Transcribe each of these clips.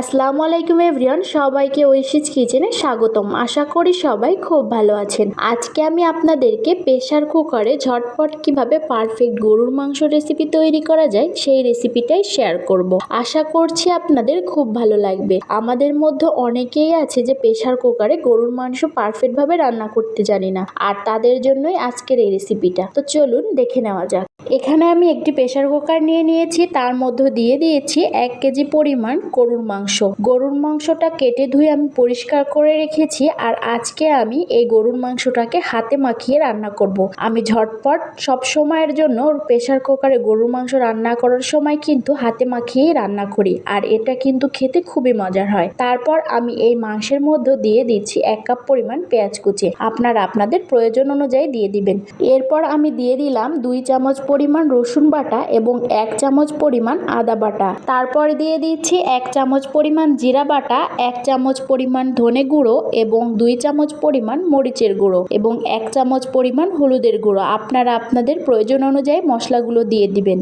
আসসালামু আলাইকুম এভরিওয়ান, সবাইকে ঐশিজ কিচেনে স্বাগতম। আশা করি সবাই খুব ভালো আছেন। আজকে আমি আপনাদেরকে প্রেশার কুকারে ঝটপট কীভাবে পারফেক্ট গরুর মাংস রেসিপি তৈরি করা যায়, সেই রেসিপিটাই শেয়ার করব। আশা করছি আপনাদের খুব ভালো লাগবে। আমাদের মধ্যে অনেকেই আছে যে প্রেশার কুকারে গরুর মাংস পারফেক্টভাবে রান্না করতে জানি না, আর তাদের জন্যই আজকের এই রেসিপিটা। তো চলুন দেখে নেওয়া যাক। এখানে আমি একটি প্রেশার কুকার নিয়ে নিয়েছি, তার মধ্যে দিয়ে দিয়েছি এক কেজি পরিমাণ গরুর মাংস। গরুর মাংসটা কেটে ধুয়ে আমি পরিষ্কার করে রেখেছি আর আজকে আমি এই গরুর মাংসটাকে হাতে মাখিয়ে রান্না করব। আমি ঝটপট সব সময়ের জন্য প্রেশার কুকারে গরুর মাংস রান্না করার সময় কিন্তু হাতে মাখিয়েই রান্না করি আর এটা কিন্তু খেতে খুবই মজার হয়। তারপর আমি এই মাংসের মধ্যে দিয়ে দিচ্ছি এক কাপ পরিমাণ পেঁয়াজ কুচি। আপনারা আপনাদের প্রয়োজন অনুযায়ী দিয়ে দিবেন। এরপর আমি দিয়ে দিলাম দুই চামচ পরিমাণ রসুন বাটা এবং এক চামচ পরিমাণ আদা বাটা। তারপর দিয়ে দিচ্ছি এক চামচ পরিমাণ জিরা বাটা, এক চামচ পরিমাণ ধনে গুঁড়ো এবং দুই চামচ পরিমাণ মরিচের গুঁড়ো এবং এক চামচ পরিমাণ হলুদের গুঁড়ো। আপনারা আপনাদের প্রয়োজন অনুযায়ী মশলাগুলো দিয়ে দিবেন।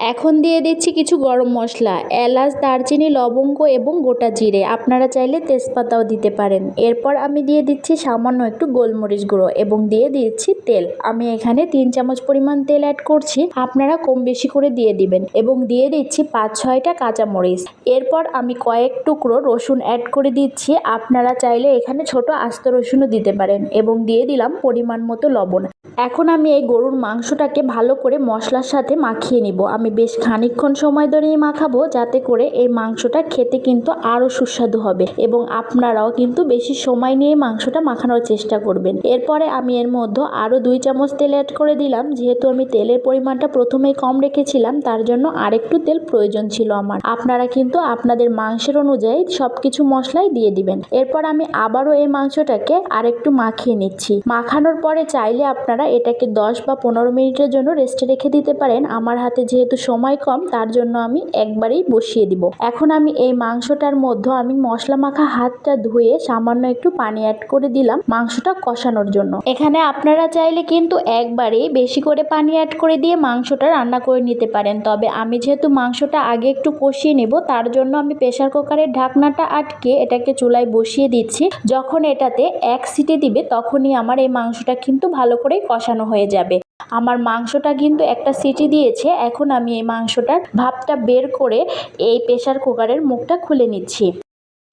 এখন দিয়ে দিচ্ছি কিছু গরম মশলা, এলাচ, দারচিনি, লবঙ্গ এবং গোটা জিরে। আপনারা চাইলে তেজপাতাও দিতে পারেন। এরপর আমি দিয়ে দিচ্ছি সামান্য একটু গোলমরিচ গুঁড়ো এবং দিয়ে দিচ্ছি তেল। আমি এখানে তিন চামচ পরিমাণ তেল অ্যাড করছি। আপনারা কম বেশি করে দিয়ে দিবেন এবং দিয়ে দিচ্ছি পাঁচ ছয়টা কাঁচামরিচ। এরপর আমি কয়েক টুকরো রসুন অ্যাড করে দিচ্ছি। আপনারা চাইলে এখানে ছোট আস্ত রসুনও দিতে পারেন এবং দিয়ে দিলাম পরিমাণ মতো লবণ। এখন আমি এই গরুর মাংসটাকে ভালো করে মশলার সাথে মাখিয়ে নিব। আমি বেশ খানিকক্ষণ সময় ধরেই মাখাবো যাতে করে এই মাংসটা খেতে কিন্তু আরও সুস্বাদু হবে এবং আপনারাও কিন্তু বেশি সময় নিয়ে মাংসটা মাখানোর চেষ্টা করবেন। এরপরে আমি এর মধ্যে আরও দুই চামচ তেল অ্যাড করে দিলাম। যেহেতু আমি তেলের পরিমাণটা প্রথমেই কম রেখেছিলাম, তার জন্য আরেকটু তেল প্রয়োজন ছিল আমার। আপনারা কিন্তু আপনাদের মাংসের অনুযায়ী সব কিছু মশলাই দিয়ে দিবেন। এরপর আমি আবারও এই মাংসটাকে আরেকটু মাখিয়ে নিচ্ছি। মাখানোর পরে চাইলে আপনারা এটাকে দশ বা পনেরো মিনিটের জন্য রেস্টে রেখে দিতে পারেন। আমার হাতে যেহেতু সময় কম, তার জন্য আমি একবারেই বসিয়ে দিব। এখন আমি এই মাংসটার মধ্যে আমি মশলা মাখা হাতটা ধুয়ে সামান্য একটু পানি অ্যাড করে দিলাম মাংসটা কষানোর জন্য। এখানে আপনারা চাইলে কিন্তু একবারেই বেশি করে পানি অ্যাড করে দিয়ে মাংসটা রান্না করে নিতে পারেন। তবে আমি যেহেতু মাংসটা আগে একটু কষিয়ে নেব, তার জন্য আমি প্রেশার কুকারের ঢাকনাটা আটকে এটাকে চুলায় বসিয়ে দিচ্ছি। যখন এটাতে এক সিটি দিবে, তখনই আমার এই মাংসটা কিন্তু ভালো করে কষানো হয়ে যাবে। আমার মাংসটা কিন্তু একটা সিটি দিয়েছে, এখন আমি এই মাংসটার ভাপটা বের করে এই প্রেশার কুকারের মুখটা খুলে নিচ্ছি।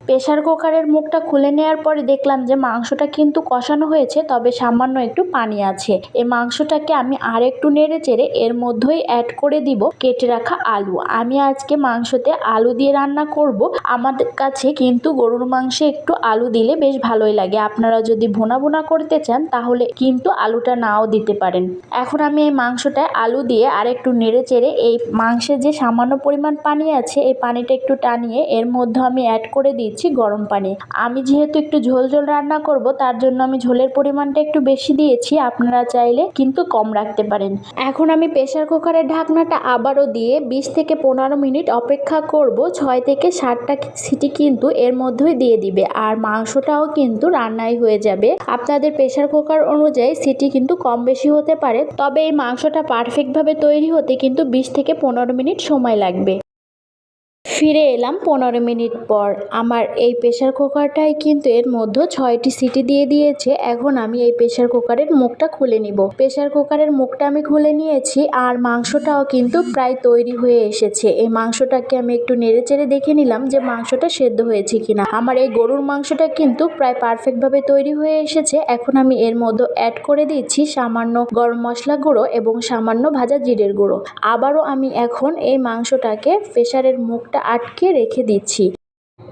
প্রেশার কুকারের মুখটা খুলে নেওয়ার পরে দেখলাম যে মাংসটা কিন্তু কষানো হয়েছে, তবে সামান্য একটু পানি আছে। এই মাংসটাকে আমি আর একটু নেড়ে চেড়ে এর মধ্যেই অ্যাড করে দিব কেটে রাখা আলু। আমি আজকে মাংসতে আলু দিয়ে রান্না করব। আমাদের কাছে কিন্তু গরুর মাংসে একটু আলু দিলে বেশ ভালোই লাগে। আপনারা যদি ভুনা ভুনা করতে চান, তাহলে কিন্তু আলুটা নাও দিতে পারেন। এখন আমি এই মাংসটায় আলু দিয়ে আর একটু নেড়ে চেড়ে এই মাংসের যে সামান্য পরিমাণ পানি আছে, এই পানিটা একটু টানিয়ে এর মধ্যে আমি অ্যাড করে দিই দিচ্ছি গরম পানি। আমি যেহেতু একটু ঝোল ঝোল রান্না করব, তার জন্য আমি ঝোলের পরিমাণটা একটু বেশি দিয়েছি। আপনারা চাইলে কিন্তু কম রাখতে পারেন। এখন আমি প্রেশার কুকারের ঢাকনাটা আবারও দিয়ে বিশ থেকে পনেরো মিনিট অপেক্ষা করব। ছয় থেকে সাতটা সিটি কিন্তু এর মধ্যেই দিয়ে দিবে। আর মাংসটাও কিন্তু রান্নাই হয়ে যাবে। আপনাদের প্রেশার কুকার অনুযায়ী সিটি কিন্তু কম বেশি হতে পারে। তবে এই মাংসটা পারফেক্টভাবে তৈরি হতে কিন্তু বিশ থেকে পনেরো মিনিট সময় লাগবে। ফিরে এলাম পনেরো মিনিট পর। আমার এই প্রেশার কুকারটাই কিন্তু এর মধ্যে ছয়টি সিটি দিয়ে দিয়েছে। এখন আমি এই প্রেশার কুকারের মুখটা খুলে নিব। প্রেশার কুকারের মুখটা আমি খুলে নিয়েছি আর মাংসটাও কিন্তু প্রায় তৈরি হয়ে এসেছে। এই মাংসটাকে আমি একটু নেড়ে চেড়ে দেখে নিলাম যে মাংসটা সেদ্ধ হয়েছে কিনা। আমার এই গরুর মাংসটা কিন্তু প্রায় পারফেক্টভাবে তৈরি হয়ে এসেছে। এখন আমি এর মধ্যে অ্যাড করে দিচ্ছি সামান্য গরম মশলা গুঁড়ো এবং সামান্য ভাজা জিরের গুঁড়ো। আবারও আমি এখন এই মাংসটাকে প্রেশারের মুখটা আটকে রেখে দিচ্ছি।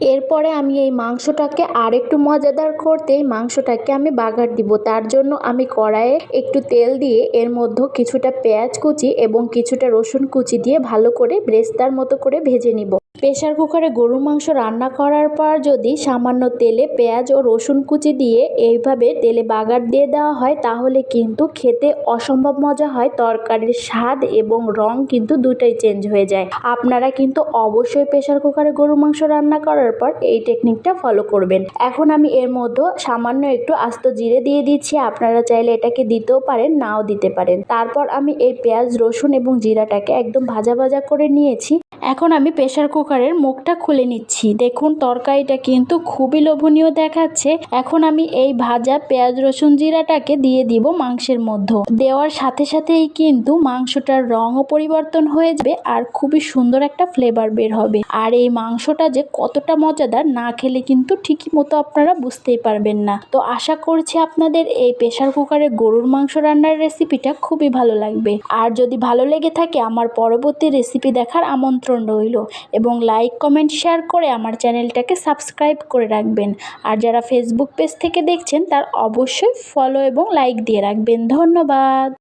এরপরে আমি এই মাংসটাকে আর একটু মজাদার করতে মাংসটাকে আমি বাগার দিব। তার জন্য আমি কড়াইয়ে একটু তেল দিয়ে এর মধ্যে কিছুটা পেঁয়াজ কুচি এবং কিছুটা রসুন কুচি দিয়ে ভালো করে ব্রেস্তার মতো করে ভেজে নিব। প্রেশার কুকারে গরু মাংস রান্না করার পর যদি সামান্য তেলে পেঁয়াজ ও রসুন কুচি দিয়ে এইভাবে তেলে বাগার দিয়ে দেওয়া হয়, তাহলে কিন্তু খেতে অসম্ভব মজা হয়, তরকারির স্বাদ এবং রং কিন্তু দুটাই চেঞ্জ হয়ে যায়। আপনারা কিন্তু অবশ্যই প্রেশার কুকারে গরু মাংস রান্না করার পর এই টেকনিকটা ফলো করবেন। এখন আমি এর মধ্যে সামান্য একটু আস্ত জিরে দিয়ে দিচ্ছি, আপনারা চাইলে এটাকে দিতেও পারেন, নাও দিতে পারেন। তারপর আমি এই পেঁয়াজ, রসুন এবং জিরাটাকে একদম ভাজা ভাজা করে নিয়েছি। এখন আমি প্রেসার কুকারের মুখটা খুলে নিচ্ছি। দেখুন, তরকারিটা কিন্তু খুবই লোভনীয় দেখাচ্ছে। এখন আমি এই ভাজা পেঁয়াজ, রসুন জিরাটাকে দিয়ে দিব মাংসের মধ্যে। দেওয়ার সাথে সাথেই কিন্তু মাংসটার রঙও পরিবর্তন হয়ে যাবে আর খুবই সুন্দর একটা ফ্লেভার বের হবে। আর এই মাংসটা যে কতটা মজাদার না খেলে কিন্তু ঠিকই মতো আপনারা বুঝতেই পারবেন না। তো আশা করছি আপনাদের এই প্রেসার কুকারে গরুর মাংস রান্নার রেসিপিটা খুবই ভালো লাগবে। আর যদি ভালো লেগে থাকে, আমার পরবর্তী রেসিপি দেখার আমন্ত্রণ রইল এবং লাইক কমেন্ট শেয়ার করে আমার চ্যানেলটাকে সাবস্ক্রাইব করে রাখবেন। আর যারা ফেসবুক পেজ থেকে দেখছেন, তার অবশ্যই ফলো এবং লাইক দিয়ে রাখবেন। ধন্যবাদ।